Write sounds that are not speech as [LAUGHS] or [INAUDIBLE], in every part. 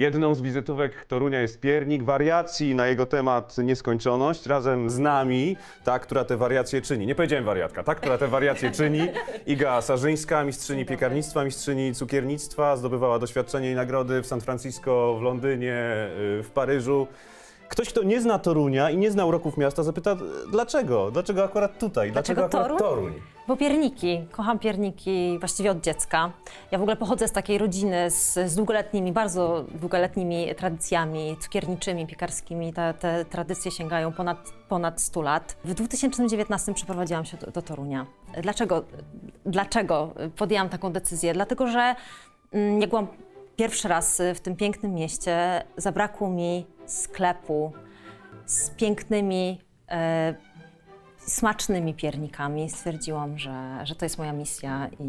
Jedną z wizytówek Torunia jest piernik wariacji na jego temat nieskończoność. Razem z nami ta, która te wariacje czyni. Nie powiedziałem wariatka, ta, która te wariacje czyni. Iga Sarzyńska, mistrzyni piekarnictwa, mistrzyni cukiernictwa. Zdobywała doświadczenie i nagrody w San Francisco, w Londynie, y, w Paryżu. Ktoś, kto nie zna Torunia i nie zna uroków miasta, zapyta, dlaczego? Dlaczego akurat tutaj? Dlaczego akurat Toruń? Toruń? Bo pierniki, kocham pierniki właściwie od dziecka. Ja w ogóle pochodzę z takiej rodziny z, z długoletnimi, bardzo długoletnimi tradycjami cukierniczymi, piekarskimi. Te, te tradycje sięgają ponad, ponad 100 lat. W 2019 przeprowadziłam się do, do Torunia. Dlaczego, dlaczego podjęłam taką decyzję? Dlatego, że mm, jak byłam pierwszy raz w tym pięknym mieście, zabrakło mi sklepu z pięknymi e, smacznymi piernikami. Stwierdziłam, że, że to jest moja misja i,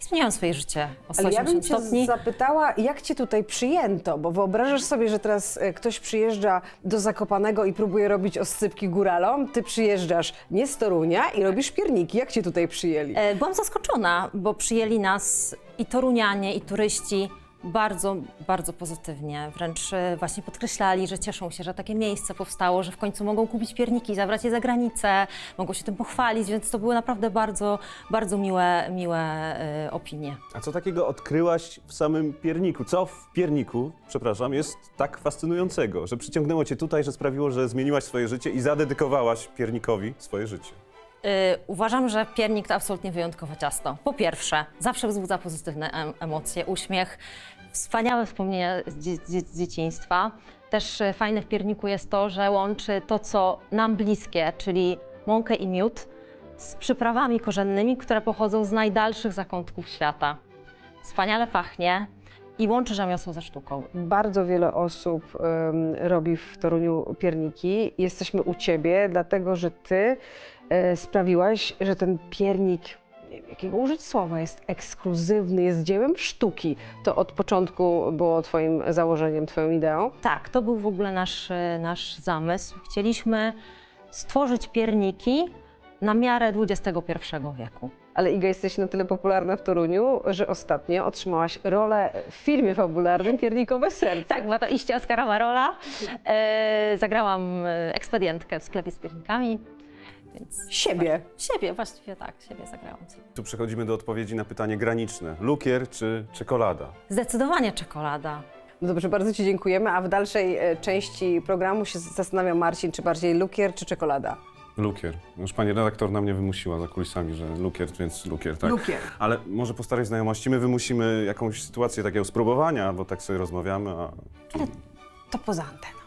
i zmieniłam swoje życie o Ale ja bym 180 cię stopni. zapytała, jak cię tutaj przyjęto? Bo wyobrażasz sobie, że teraz e, ktoś przyjeżdża do Zakopanego i próbuje robić oscypki góralom, ty przyjeżdżasz nie z Torunia i robisz pierniki. Jak cię tutaj przyjęli? E, Byłam zaskoczona, bo przyjęli nas i torunianie, i turyści bardzo, bardzo pozytywnie. Wręcz e, właśnie podkreślali, że cieszą się, że takie miejsce powstało, że w końcu mogą kupić pierniki, zabrać je za granicę, mogą się tym pochwalić, więc to były naprawdę bardzo, bardzo miłe, miłe e, opinie. A co takiego odkryłaś w samym pierniku? Co w pierniku, przepraszam, jest tak fascynującego, że przyciągnęło cię tutaj, że sprawiło, że zmieniłaś swoje życie i zadedykowałaś piernikowi swoje życie? Y, uważam, że piernik to absolutnie wyjątkowe ciasto. Po pierwsze, zawsze wzbudza pozytywne em- emocje, uśmiech, wspaniałe wspomnienia z, dzie- z dzieciństwa. Też y, fajne w pierniku jest to, że łączy to, co nam bliskie, czyli mąkę i miód, z przyprawami korzennymi, które pochodzą z najdalszych zakątków świata. Wspaniale pachnie i łączy rzemiosło ze sztuką. Bardzo wiele osób em, robi w Toruniu pierniki. Jesteśmy u ciebie, dlatego że ty sprawiłaś, że ten piernik, nie wiem, jakiego użyć słowa, jest ekskluzywny, jest dziełem sztuki. To od początku było twoim założeniem, twoją ideą. Tak, to był w ogóle nasz, e, nasz zamysł. Chcieliśmy stworzyć pierniki na miarę XXI wieku. Ale Iga, jesteś na tyle popularna w Toruniu, że ostatnio otrzymałaś rolę w filmie fabularnym Piernikowe Serce. Tak, była to iście Oskara Marola. E, zagrałam e, ekspedientkę w sklepie z piernikami, więc Siebie. siebie, właściwie tak, siebie zagrałam. Tu przechodzimy do odpowiedzi na pytanie graniczne. Lukier czy czekolada? Zdecydowanie czekolada. No dobrze, bardzo Ci dziękujemy, a w dalszej e, części programu się zastanawia Marcin, czy bardziej lukier, czy czekolada. Lukier. Już pani redaktor na mnie wymusiła za kulisami, że lukier, więc lukier, tak. Lukier. Ale może po starej znajomości my wymusimy jakąś sytuację takiego spróbowania, bo tak sobie rozmawiamy, a To poza anteną.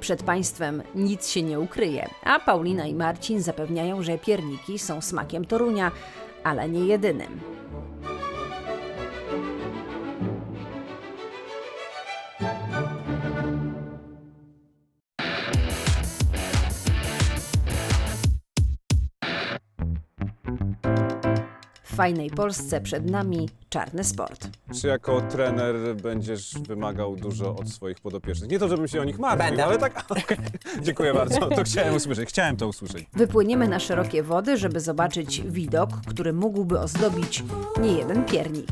Przed państwem nic się nie ukryje, a Paulina i Marcin zapewniają, że pierniki są smakiem Torunia, ale nie jedynym. Fajnej Polsce przed nami czarny sport. Czy jako trener będziesz wymagał dużo od swoich podopiecznych? Nie to, żebym się o nich martwił, Będę. ale tak... [LAUGHS] Dziękuję bardzo, to chciałem usłyszeć, chciałem to usłyszeć. Wypłyniemy na szerokie wody, żeby zobaczyć widok, który mógłby ozdobić niejeden piernik.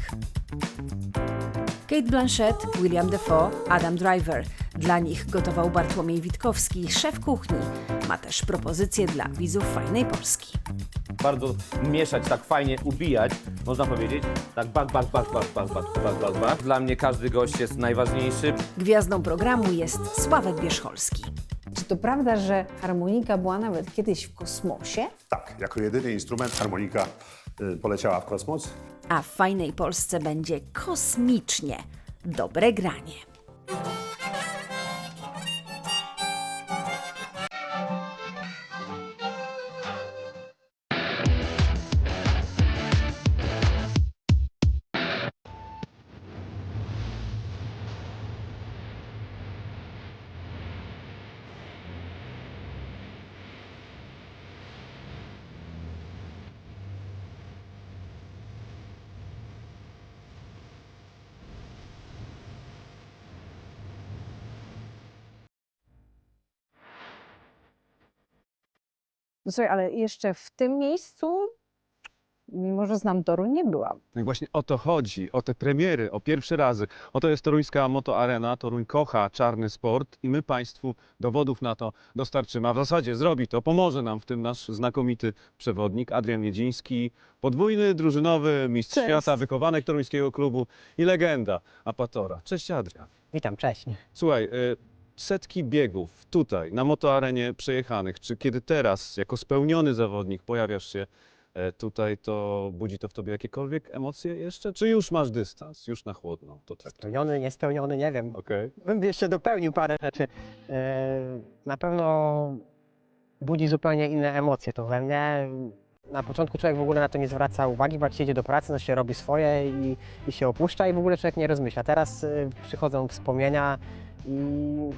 Kate Blanchett, William Defoe, Adam Driver. Dla nich gotował Bartłomiej Witkowski, szef kuchni. Ma też propozycje dla widzów fajnej Polski. Bardzo mieszać, tak fajnie ubijać, można powiedzieć. Tak bak, bak, bak, bak, bak, bak, bak, bak, bak. Dla mnie każdy gość jest najważniejszy. Gwiazdą programu jest Sławek Wierzcholski. Czy to prawda, że harmonika była nawet kiedyś w kosmosie? Tak, jako jedyny instrument harmonika y, poleciała w kosmos. A w fajnej Polsce będzie kosmicznie dobre granie. No słuchaj, ale jeszcze w tym miejscu mimo że znam Toruń, nie byłam. No i właśnie o to chodzi, o te premiery, o pierwsze razy. Oto jest toruńska Moto Arena, Toruń kocha czarny sport i my Państwu dowodów na to dostarczymy. A w zasadzie zrobi to, pomoże nam w tym nasz znakomity przewodnik Adrian Miedziński, podwójny drużynowy mistrz Cześć. świata, wychowanek toruńskiego klubu i legenda Apatora. Cześć Adrian. Witam, cześć. Słuchaj, y, setki biegów tutaj na motoarenie przejechanych. Czy kiedy teraz, jako spełniony zawodnik, pojawiasz się e, tutaj, to budzi to w tobie jakiekolwiek emocje jeszcze? Czy już masz dystans, już na chłodno to traktujesz? Spełniony, niespełniony, nie wiem. Okej. Bym jeszcze dopełnił parę rzeczy. E, Na pewno budzi zupełnie inne emocje to we mnie. Na początku człowiek w ogóle na to nie zwraca uwagi, się idzie do pracy, no się robi swoje i, i się opuszcza i w ogóle człowiek nie rozmyśla. Teraz e, przychodzą wspomnienia i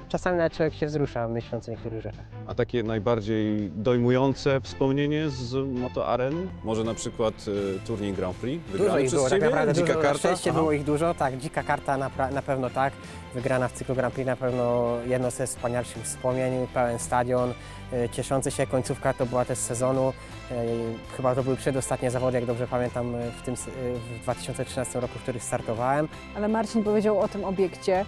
czasami nawet człowiek się wzrusza myśląc o niektórych rzeczach. A takie najbardziej dojmujące wspomnienie z motoaren? Może na przykład e, turniej Grand Prix? Dużo Wygrany ich przez było, tak ciebie? naprawdę Dzika dużo, na karta? szczęście Aha. było ich dużo, tak, dzika karta na, pra- na pewno tak, wygrana w cyklu Grand Prix na pewno jedno ze wspanialszych wspomnień, pełen stadion, e, cieszący się końcówka to była też sezonu, e, chyba to były przedostatnie zawody, jak dobrze pamiętam, w tym s- w 2013 roku, w których startowałem. Ale Marcin powiedział o tym obiekcie,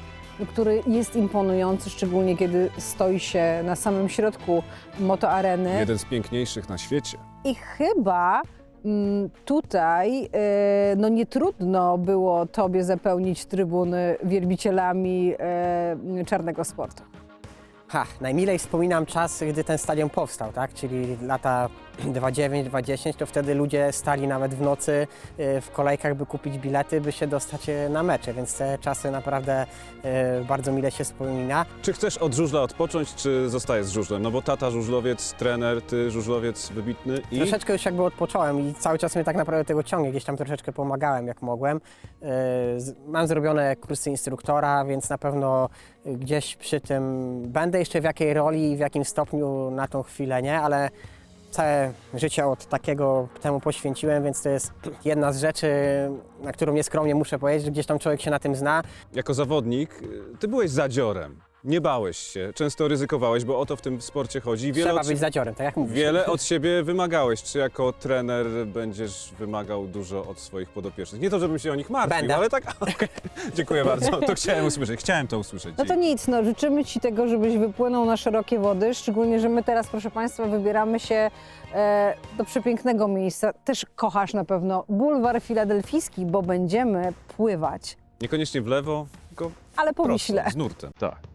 który jest imponujący, szczególnie kiedy stoi się na samym środku motoareny. Jeden z piękniejszych na świecie. I chyba mm, tutaj e, no nie trudno było tobie zapełnić trybuny wielbicielami e, czarnego sportu. Ha, najmilej wspominam czas, gdy ten stadion powstał, tak? czyli lata 29-20, to wtedy ludzie stali nawet w nocy e, w kolejkach, by kupić bilety, by się dostać e, na mecze, więc te czasy naprawdę e, bardzo mile się wspomina. Czy chcesz od żużla odpocząć, czy zostajesz z żużlem? No bo tata żużlowiec, trener, ty żużlowiec wybitny i... Troszeczkę już jakby odpocząłem i cały czas mnie tak naprawdę tego ciągnie, gdzieś tam troszeczkę pomagałem jak mogłem. Mam zrobione kursy instruktora, więc na pewno gdzieś przy tym będę jeszcze w jakiej roli i w jakim stopniu na tą chwilę nie, ale całe życie od takiego temu poświęciłem, więc to jest jedna z rzeczy, na którą nieskromnie muszę powiedzieć, że gdzieś tam człowiek się na tym zna. Jako zawodnik, y, ty byłeś zadziorem. Nie bałeś się, często ryzykowałeś, bo o to w tym sporcie chodzi. Wiele Trzeba od, być zadziorem, tak jak mówisz. wiele od siebie wymagałeś. Czy jako trener będziesz wymagał dużo od swoich podopiecznych? Nie to, żebym się o nich martwił, Będę. ale tak. [LAUGHS] Okej. Dziękuję bardzo. To chciałem usłyszeć. Chciałem to usłyszeć. No to nic, no, życzymy Ci tego, żebyś wypłynął na szerokie wody, szczególnie, że my teraz, proszę Państwa, wybieramy się e, do przepięknego miejsca. Też kochasz na pewno bulwar filadelfijski, bo będziemy pływać, Niekoniecznie w lewo, tylko ale po prosto, Wiśle. z nurtem. Tak.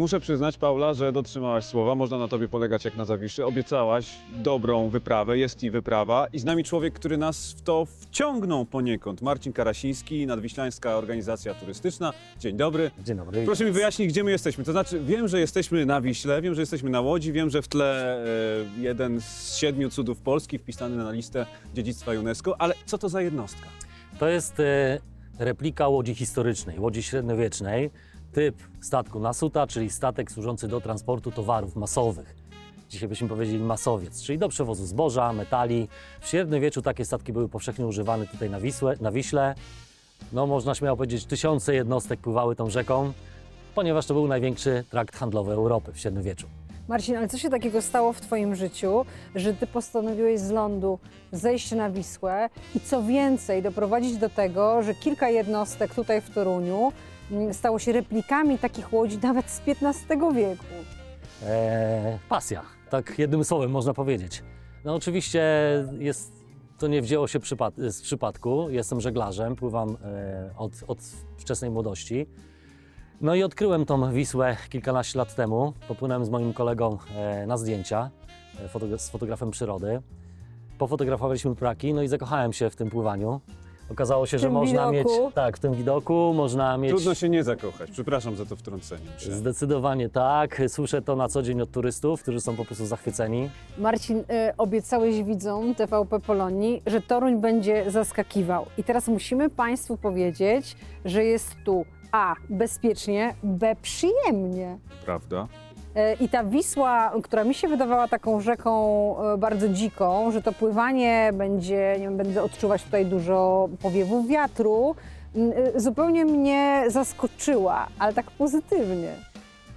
Muszę przyznać, Paula, że dotrzymałaś słowa. Można na tobie polegać jak na zawiszy. Obiecałaś dobrą wyprawę, jest i wyprawa. I z nami człowiek, który nas w to wciągnął poniekąd. Marcin Karasiński, Nadwiślańska Organizacja Turystyczna. Dzień dobry. Dzień dobry. Proszę mi wyjaśnić, gdzie my jesteśmy. To znaczy, wiem, że jesteśmy na Wiśle, wiem, że jesteśmy na Łodzi, wiem, że w tle e, jeden z siedmiu cudów Polski wpisany na listę dziedzictwa UNESCO, ale co to za jednostka? To jest e, replika łodzi historycznej, łodzi średniowiecznej, typ statku Nasuta, czyli statek służący do transportu towarów masowych. Dzisiaj byśmy powiedzieli masowiec, czyli do przewozu zboża, metali. W średniowieczu takie statki były powszechnie używane tutaj na, Wisłę, na Wiśle. No można śmiało powiedzieć, tysiące jednostek pływały tą rzeką, ponieważ to był największy trakt handlowy Europy w średniowieczu. Marcin, ale co się takiego stało w Twoim życiu, że Ty postanowiłeś z lądu zejść na Wisłę i co więcej, doprowadzić do tego, że kilka jednostek tutaj w Toruniu stało się replikami takich łodzi nawet z XV wieku. E, pasja, tak jednym słowem można powiedzieć. No oczywiście jest, to nie wzięło się przypad z przypadku. Jestem żeglarzem, pływam e, od, od wczesnej młodości. No i odkryłem tą Wisłę kilkanaście lat temu. Popłynąłem z moim kolegą e, na zdjęcia e, fotogra- z fotografem przyrody. Pofotografowaliśmy praki, no i zakochałem się w tym pływaniu. Okazało się, że tym można widoku. mieć, tak, w tym widoku można mieć Trudno się nie zakochać. Przepraszam za to wtrącenie. Zdecydowanie tak. Słyszę to na co dzień od turystów, którzy są po prostu zachwyceni. Marcin, y, obiecałeś widzom TVP Polonii, że Toruń będzie zaskakiwał. I teraz musimy Państwu powiedzieć, że jest tu A. bezpiecznie, B. przyjemnie. Prawda? E, I ta Wisła, która mi się wydawała taką rzeką e, bardzo dziką, że to pływanie będzie, nie wiem, będę odczuwać tutaj dużo powiewów wiatru, e, zupełnie mnie zaskoczyła, ale tak pozytywnie.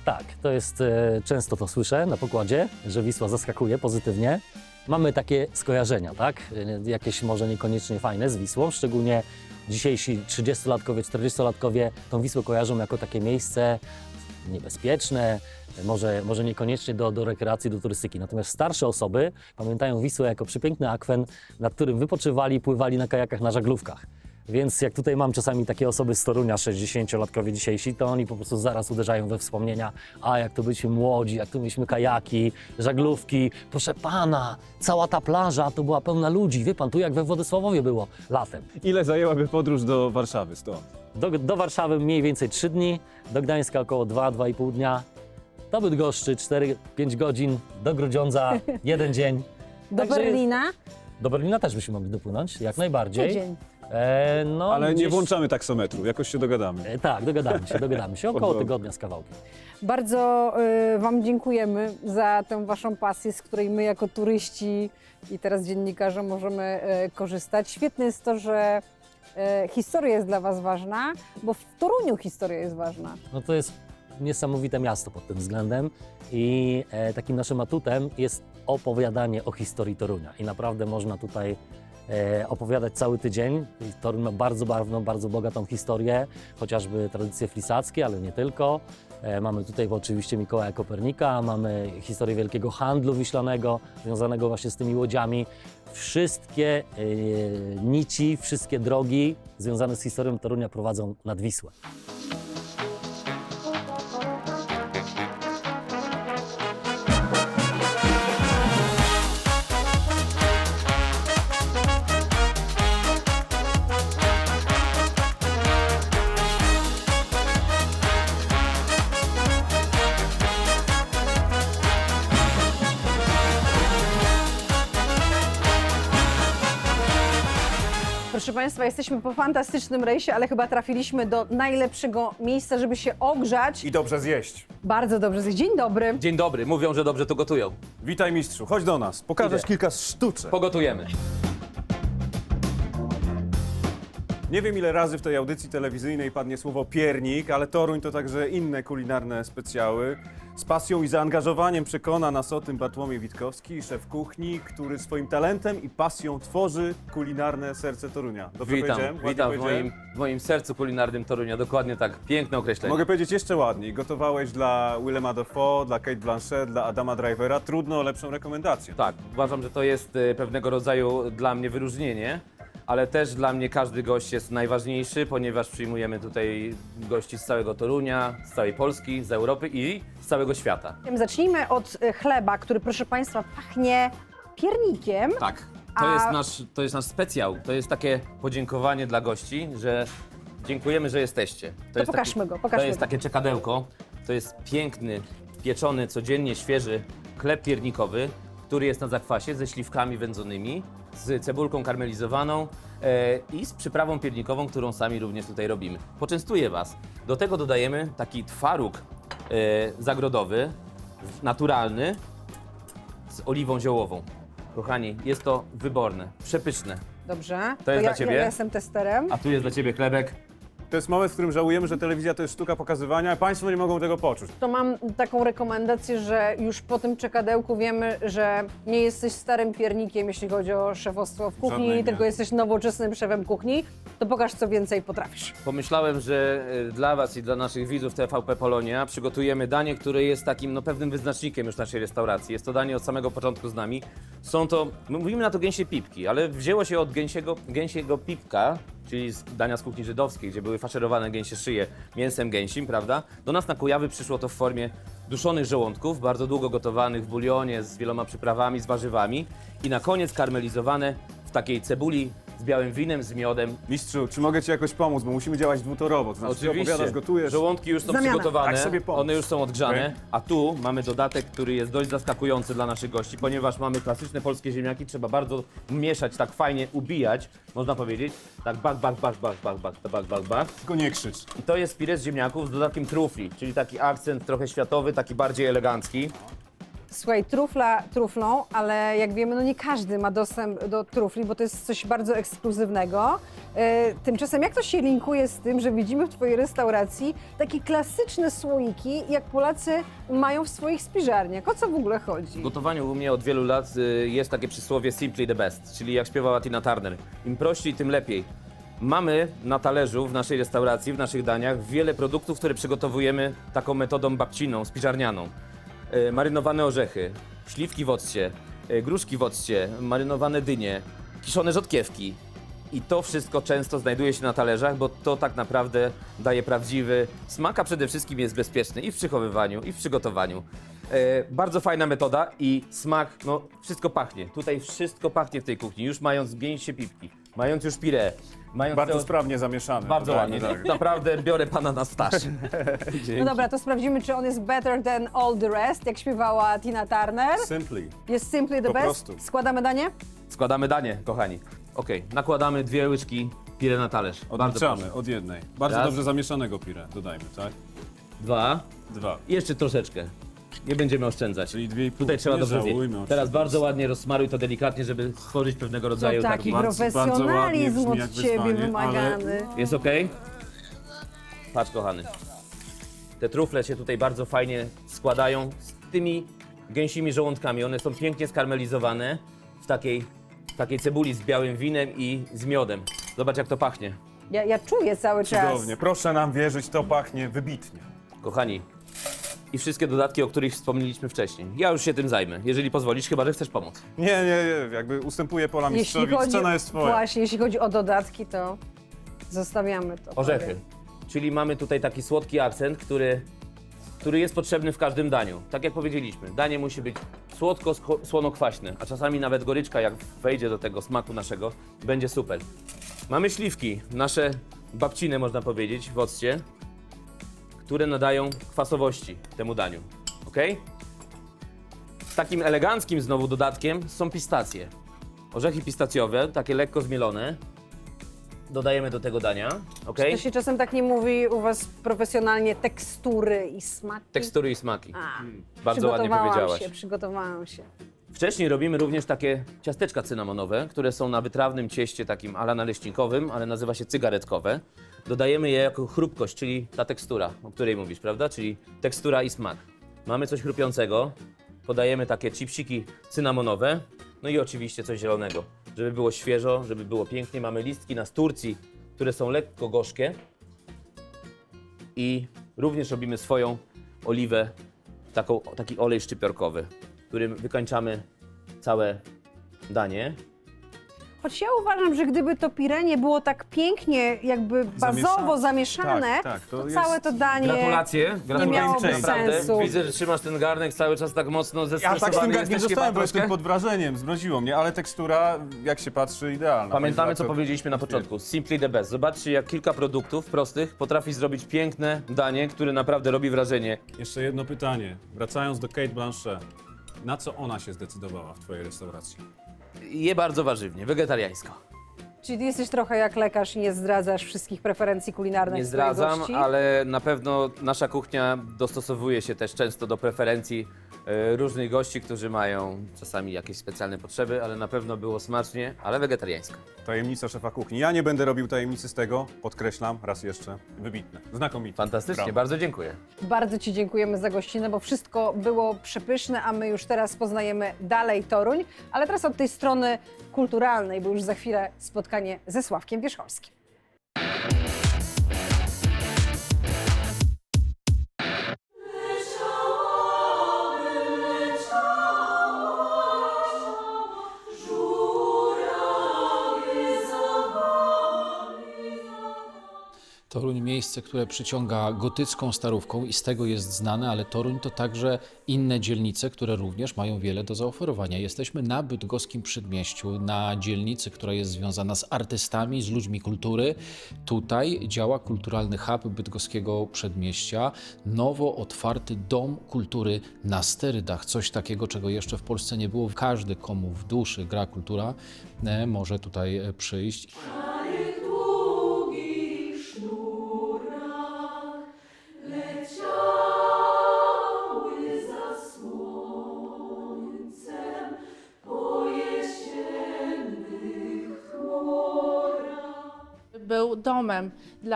Tak, to jest, często to słyszę na pokładzie, że Wisła zaskakuje pozytywnie. Mamy takie skojarzenia, tak? Jakieś może niekoniecznie fajne z Wisłą, szczególnie dzisiejsi 30-latkowie, 40-latkowie tą Wisłę kojarzą jako takie miejsce niebezpieczne, może, może niekoniecznie do, do rekreacji, do turystyki. Natomiast starsze osoby pamiętają Wisłę jako przepiękny akwen, nad którym wypoczywali, pływali na kajakach, na żaglówkach. Więc jak tutaj mam czasami takie osoby z Torunia, 60-latkowie dzisiejsi, to oni po prostu zaraz uderzają we wspomnienia, a jak to byliśmy młodzi, jak to mieliśmy kajaki, żaglówki. Proszę pana, cała ta plaża to była pełna ludzi. Wie pan, tu jak we Władysławowie było latem. Ile zajęłaby podróż do Warszawy stąd? Do, do Warszawy mniej więcej 3 dni, do Gdańska około 2-2,5 dnia, do Bydgoszczy 4-5 godzin, do Grudziądza [LAUGHS] jeden dzień. Do Także jest- Berlina Do Berlina też byśmy mogli dopłynąć, jak najbardziej. tydzień. E, no, Ale nie gdzieś- włączamy taksometru, jakoś się dogadamy. E, tak, dogadamy się, dogadamy się. Około [LAUGHS] tygodnia z kawałkiem. Bardzo y, Wam dziękujemy za tę Waszą pasję, z której my jako turyści i teraz dziennikarze możemy y, korzystać. Świetne jest to, że y, historia jest dla Was ważna, bo w Toruniu historia jest ważna. No to jest niesamowite miasto pod tym względem i e, takim naszym atutem jest opowiadanie o historii Torunia i naprawdę można tutaj opowiadać cały tydzień. Toruń ma bardzo barwną, bardzo bogatą historię, chociażby tradycje flisackie, ale nie tylko. E, mamy tutaj oczywiście Mikołaja Kopernika, mamy historię wielkiego handlu wiślanego, związanego właśnie z tymi łodziami. Wszystkie e, nici, wszystkie drogi związane z historią Torunia prowadzą nad Wisłę. Proszę Państwa, jesteśmy po fantastycznym rejsie, ale chyba trafiliśmy do najlepszego miejsca, żeby się ogrzać. I dobrze zjeść. Bardzo dobrze. Dzień dobry. Dzień dobry, mówią, że dobrze tu gotują. Witaj mistrzu, chodź do nas. Pokażesz Idę. kilka sztuczek. Pogotujemy. Nie wiem ile razy w tej audycji telewizyjnej padnie słowo piernik, ale Toruń to także inne kulinarne specjały. Z pasją i zaangażowaniem przekona nas o tym Bartłomiej Witkowski, szef kuchni, który swoim talentem i pasją tworzy kulinarne serce Torunia. Dobrze Witam, powiedziałem? Ładnie witam w powiedziałem? moim, w moim sercu kulinarnym Torunia, dokładnie tak, piękne określenie. Mogę powiedzieć jeszcze ładniej. Gotowałeś dla Willema Dafoe, dla Kate Blanchett, dla Adama Drivera. Trudno o lepszą rekomendację. Tak, uważam, że to jest e, pewnego rodzaju dla mnie wyróżnienie, ale też dla mnie każdy gość jest najważniejszy, ponieważ przyjmujemy tutaj gości z całego Torunia, z całej Polski, z Europy i z całego świata. Zacznijmy od y, chleba, który proszę Państwa pachnie piernikiem. Tak, to, A- jest nasz, to jest nasz specjał, to jest takie podziękowanie dla gości, że dziękujemy, że jesteście. To, jest pokażmy go, pokażmy To jest go. takie czekadełko, to jest piękny, pieczony, codziennie świeży chleb piernikowy, który jest na zakwasie ze śliwkami wędzonymi, z cebulką karmelizowaną e, i z przyprawą piernikową, którą sami również tutaj robimy. Poczęstuję Was. Do tego dodajemy taki twaróg e, zagrodowy, naturalny, z oliwą ziołową. Kochani, jest to wyborne, przepyszne. Dobrze. To jest ja, dla ciebie? Ja, ja jestem testerem. A tu jest dla Ciebie chlebek. To jest moment, w którym żałujemy, że telewizja to jest sztuka pokazywania, a Państwo nie mogą tego poczuć. To mam taką rekomendację, że już po tym czekadełku wiemy, że nie jesteś starym piernikiem, jeśli chodzi o szefostwo w kuchni, Żadnej nie. tylko jesteś nowoczesnym szefem kuchni. To pokaż, co więcej potrafisz. Pomyślałem, że e, dla Was i dla naszych widzów TVP Polonia przygotujemy danie, które jest takim no, pewnym wyznacznikiem już naszej restauracji. Jest to danie od samego początku z nami. Są to, my mówimy na to gęsie pipki, ale wzięło się od gęsiego, gęsiego pipka, czyli z dania z kuchni żydowskiej, gdzie były faszerowane gęsie szyje mięsem gęsim, prawda? Do nas na Kujawy przyszło to w formie duszonych żołądków, bardzo długo gotowanych w bulionie z wieloma przyprawami, z warzywami i na koniec karmelizowane w takiej cebuli z białym winem, z miodem. Mistrzu, czy mogę ci jakoś pomóc, bo musimy działać dwutorowo. To znaczy, ty opowiadasz, gotujesz. Żołądki już są Zamiana. przygotowane, Tak sobie pomóc. one już są odgrzane, Okej. a tu mamy dodatek, który jest dość zaskakujący dla naszych gości, ponieważ mamy klasyczne polskie ziemniaki, trzeba bardzo mieszać, tak fajnie ubijać, można powiedzieć, tak bach, bach, bach, bach, bach, bach, bach, bach, bach. Tylko nie krzycz. I to jest pire z ziemniaków z dodatkiem trufli, czyli taki akcent trochę światowy, taki bardziej elegancki. Słuchaj, trufla truflą, ale jak wiemy, no nie każdy ma dostęp do trufli, bo to jest coś bardzo ekskluzywnego. E, tymczasem jak to się linkuje z tym, że widzimy w Twojej restauracji takie klasyczne słoiki, jak Polacy mają w swoich spiżarniach? O co w ogóle chodzi? W gotowaniu u mnie od wielu lat y, jest takie przysłowie simply the best, czyli jak śpiewała Tina Turner. Im prościej, tym lepiej. Mamy na talerzu w naszej restauracji, w naszych daniach wiele produktów, które przygotowujemy taką metodą babciną, spiżarnianą. Y, Marynowane orzechy, śliwki w occie, y, gruszki w occie, marynowane dynie, kiszone rzodkiewki. I to wszystko często znajduje się na talerzach, bo to tak naprawdę daje prawdziwy smak, a przede wszystkim jest bezpieczny i w przechowywaniu, i w przygotowaniu. E, bardzo fajna metoda i smak, no wszystko pachnie. Tutaj wszystko pachnie w tej kuchni, już mając gęsie pipki, mając już pire, mając Bardzo te- sprawnie zamieszany. bardzo Totalnie, ładnie. tak. Naprawdę biorę pana na staż. [LAUGHS] No dobra, to sprawdzimy, czy on jest better than all the rest, jak śpiewała Tina Turner. Simply. Jest simply the Po best. prostu. Składamy danie? Składamy danie, kochani. Okej, nakładamy dwie łyczki pire na talerz. Odliczamy proszę. od jednej. Bardzo Raz. dobrze zamieszanego pire, dodajmy, tak? Dwa. Dwa. I jeszcze troszeczkę. Nie będziemy oszczędzać. Czyli dwie i pół. Tutaj trzeba Nie dobrze żałujmy, zjeść. Teraz oczywiście. bardzo ładnie rozsmaruj to delikatnie, żeby stworzyć pewnego rodzaju To taki... bardzo- bardzo ładnie profesjonalizm brzmi jak od ciebie wyzwanie, wymagany. Jest ok? Patrz kochany. Te trufle się tutaj bardzo fajnie składają z tymi gęsimi żołądkami. One są pięknie skarmelizowane w takiej, w takiej cebuli z białym winem i z miodem. Zobacz jak to pachnie. Ja, ja czuję cały czas. Cudownie. Proszę nam wierzyć, to pachnie wybitnie. Kochani. I wszystkie dodatki, o których wspomnieliśmy wcześniej. Ja już się tym zajmę, jeżeli pozwolisz, chyba że chcesz pomóc. Nie, nie, nie, jakby ustępuję pola Jeśli mistrzowi, chodzi, scena jest twoja. właśnie, jeśli chodzi o dodatki, to zostawiamy to. Orzechy. powiem. Czyli mamy tutaj taki słodki akcent, który, który jest potrzebny w każdym daniu. Tak jak powiedzieliśmy, danie musi być słodko-słono-kwaśne, a czasami nawet goryczka, jak wejdzie do tego smaku naszego, będzie super. Mamy śliwki, nasze babciny, można powiedzieć, w occie, które nadają kwasowości temu daniu. ok? Takim eleganckim znowu dodatkiem są pistacje. Orzechy pistacjowe, takie lekko zmielone. Dodajemy do tego dania, ok? To się czasem tak nie mówi u was profesjonalnie tekstury i smaki. Tekstury i smaki. A, Bardzo ładnie przygotowałam powiedziałaś. się, przygotowałam się. Wcześniej robimy również takie ciasteczka cynamonowe, które są na wytrawnym cieście takim ala naleśnikowym, ale nazywa się cygaretkowe. Dodajemy je jako chrupkość, czyli ta tekstura, o której mówisz, prawda? Czyli tekstura i smak. Mamy coś chrupiącego, podajemy takie chipsiki cynamonowe, no i oczywiście coś zielonego, żeby było świeżo, żeby było pięknie. Mamy listki na z Turcji, które są lekko gorzkie i również robimy swoją oliwę, taką, taki olej szczypiorkowy, którym wykańczamy całe danie. Choć ja uważam, że gdyby to pire nie było tak pięknie, jakby bazowo Zamieszane. Tak, tak, to to, jest- całe to danie. Gratulacje, gratulacje miałoby naprawdę. sensu. Widzę, że trzymasz ten garnek cały czas tak mocno Ja tak z tym jesteś nie chyba dostałem, bo troszkę? jestem pod wrażeniem, zmroziło mnie, ale tekstura, jak się patrzy, idealna. Pamiętamy, Pani co powiedzieliśmy na początku. Simply the best. Zobaczcie, jak kilka produktów prostych potrafi zrobić piękne danie, które naprawdę robi wrażenie. Jeszcze jedno pytanie. Wracając do Kate Blanchett. Na co ona się zdecydowała w twojej restauracji? Je bardzo warzywnie, wegetariańsko. Czyli ty jesteś trochę jak lekarz i nie zdradzasz wszystkich preferencji kulinarnych Nie swoich zdradzam, gości. ale na pewno nasza kuchnia dostosowuje się też często do preferencji e, różnych gości, którzy mają czasami jakieś specjalne potrzeby, ale na pewno było smacznie, ale wegetariańsko. Tajemnica szefa kuchni. Ja nie będę robił tajemnicy z tego, podkreślam raz jeszcze. Wybitne, znakomite. Fantastycznie, Brawo. bardzo dziękuję. Bardzo Ci dziękujemy za gościnę, bo wszystko było przepyszne, a my już teraz poznajemy dalej Toruń, ale teraz od tej strony kulturalnej, bo już za chwilę spotkanie ze Sławkiem Wierzchowskim. Toruń miejsce, które przyciąga gotycką starówką i z tego jest znane, ale Toruń to także inne dzielnice, które również mają wiele do zaoferowania. Jesteśmy na bydgoskim przedmieściu, na dzielnicy, która jest związana z artystami, z ludźmi kultury. Tutaj działa kulturalny hub bydgoskiego przedmieścia, nowo otwarty dom kultury na sterydach. Coś takiego, czego jeszcze w Polsce nie było. Każdy, komu w duszy gra kultura, e, może tutaj przyjść.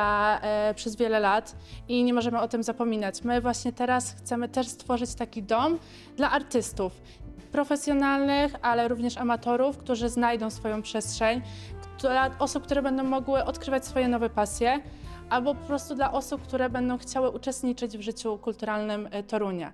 E, przez wiele lat i nie możemy o tym zapominać. My właśnie teraz chcemy też stworzyć taki dom dla artystów profesjonalnych, ale również amatorów, którzy znajdą swoją przestrzeń, dla osób, które będą mogły odkrywać swoje nowe pasje, albo po prostu dla osób, które będą chciały uczestniczyć w życiu kulturalnym e, Torunia.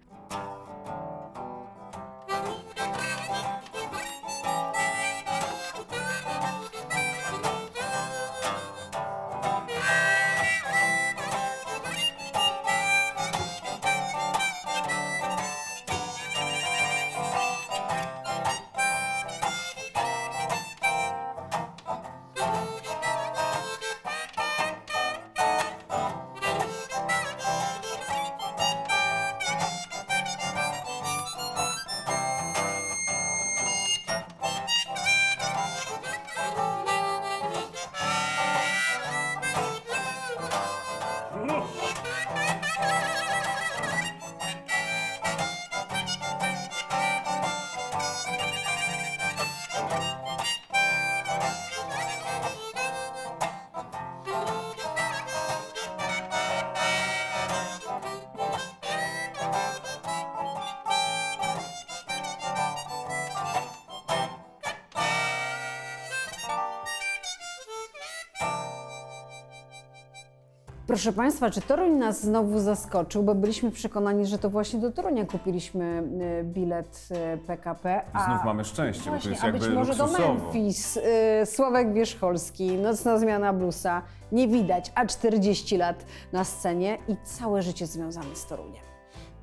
Proszę Państwa, czy Toruń nas znowu zaskoczył, bo byliśmy przekonani, że to właśnie do Torunia kupiliśmy y, bilet y, PKP. I znów mamy szczęście, bo to Właśnie, jest a jakby być może do luksusowo. Memphis, y, Sławek Wierzcholski, Nocna zmiana bluesa, nie widać, a 40 lat na scenie i całe życie związane z Toruniem.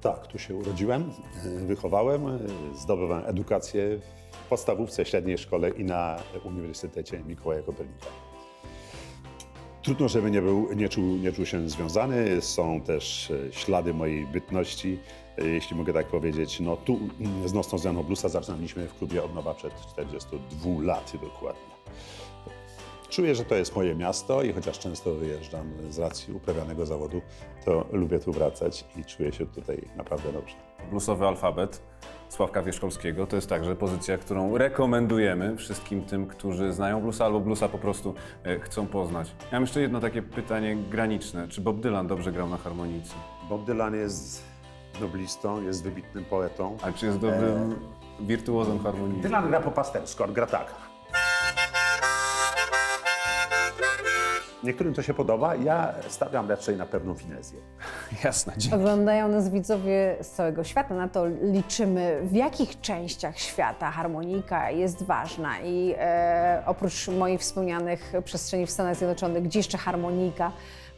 Tak, tu się urodziłem, wychowałem, zdobywałem edukację w podstawówce, średniej szkole i na Uniwersytecie Mikołaja Kopernika. Trudno, żeby nie, był, nie, czuł, nie czuł się związany. Są też e, ślady mojej bytności, e, jeśli mogę tak powiedzieć. No tu mm, z Nocną Zmianą Bluesa zaczynaliśmy w klubie od nowa przed 42 laty dokładnie. Czuję, że to jest moje miasto i chociaż często wyjeżdżam z racji uprawianego zawodu, to lubię tu wracać i czuję się tutaj naprawdę dobrze. Bluesowy alfabet Sławka Wierzchowskiego to jest także pozycja, którą rekomendujemy wszystkim tym, którzy znają bluesa albo bluesa po prostu e, chcą poznać. Ja mam jeszcze jedno takie pytanie graniczne. Czy Bob Dylan dobrze grał na harmonicy? Bob Dylan jest noblistą, jest wybitnym poetą. A czy jest dobrym wirtuozem harmonii? Dylan gra po pastersko, on gra tak. Niektórym to się podoba, ja stawiam raczej na pewną finezję. [LAUGHS] Jasne, dzięki. Oglądają nas widzowie z całego świata, na to liczymy, w jakich częściach świata harmonika jest ważna i e, oprócz moich wspomnianych przestrzeni w Stanach Zjednoczonych, gdzie jeszcze harmonika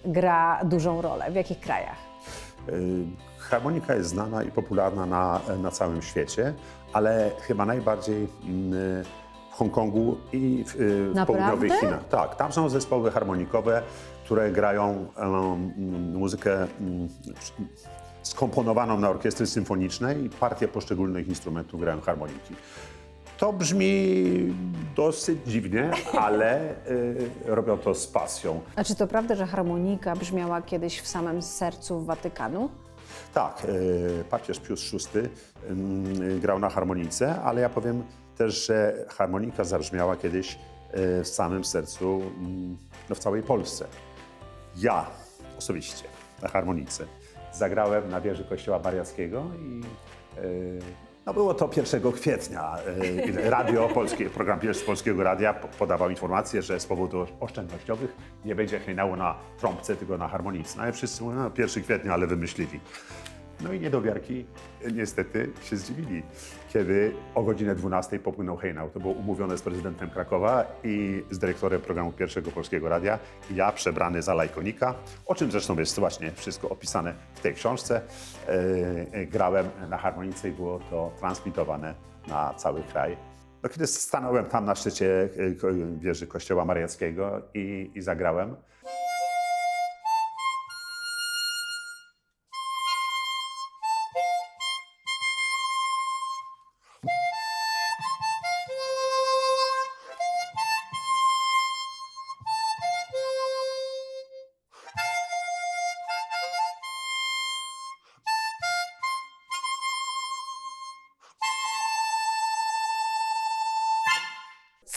gra dużą rolę, w jakich krajach? Y, Harmonika jest znana i popularna na, na całym świecie, ale chyba najbardziej mm, Hongkongu i w, y, w południowych Chinach. Tak, tam są zespoły harmonikowe, które grają em, muzykę mm, skomponowaną na orkiestry symfoniczne i partie poszczególnych instrumentów grają harmoniki. To brzmi dosyć dziwnie, [LAUGHS] ale y, robią to z pasją. A czy to prawda, że harmonika brzmiała kiedyś w samym sercu Watykanu? Tak, e, papież Pius VI mm, grał na harmonice, ale ja powiem też, że harmonika zabrzmiała kiedyś e, w samym sercu, mm, no w całej Polsce. Ja osobiście na harmonice zagrałem na wieży Kościoła Mariackiego i e, no było to 1 kwietnia. E, Radio polskie, program pierwszy Polskiego Radia po- podawał informację, że z powodów oszczędnościowych nie będzie hejnału na trąbce, tylko na harmonice. No i wszyscy mówią, no 1 kwietnia, ale wymyślili. No i niedowiarki niestety się zdziwili, kiedy o godzinę 12 popłynął hejnał. To było umówione z prezydentem Krakowa i z dyrektorem programu Pierwszego Polskiego Radia. Ja przebrany za lajkonika, o czym zresztą jest właśnie wszystko opisane w tej książce. E, e, grałem na harmonice i było to transmitowane na cały kraj. No, kiedy stanąłem tam na szczycie e, wieży Kościoła Mariackiego i, i zagrałem,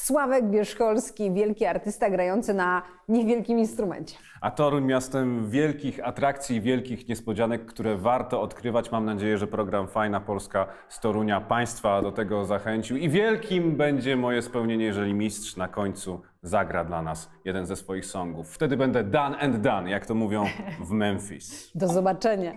Sławek Wierzcholski, wielki artysta grający na niewielkim instrumencie. A Toruń miastem wielkich atrakcji, wielkich niespodzianek, które warto odkrywać. Mam nadzieję, że program Fajna Polska z Torunia Państwa do tego zachęcił. I wielkim będzie moje spełnienie, jeżeli mistrz na końcu zagra dla nas jeden ze swoich songów. Wtedy będę done and done, jak to mówią w Memphis. Do zobaczenia.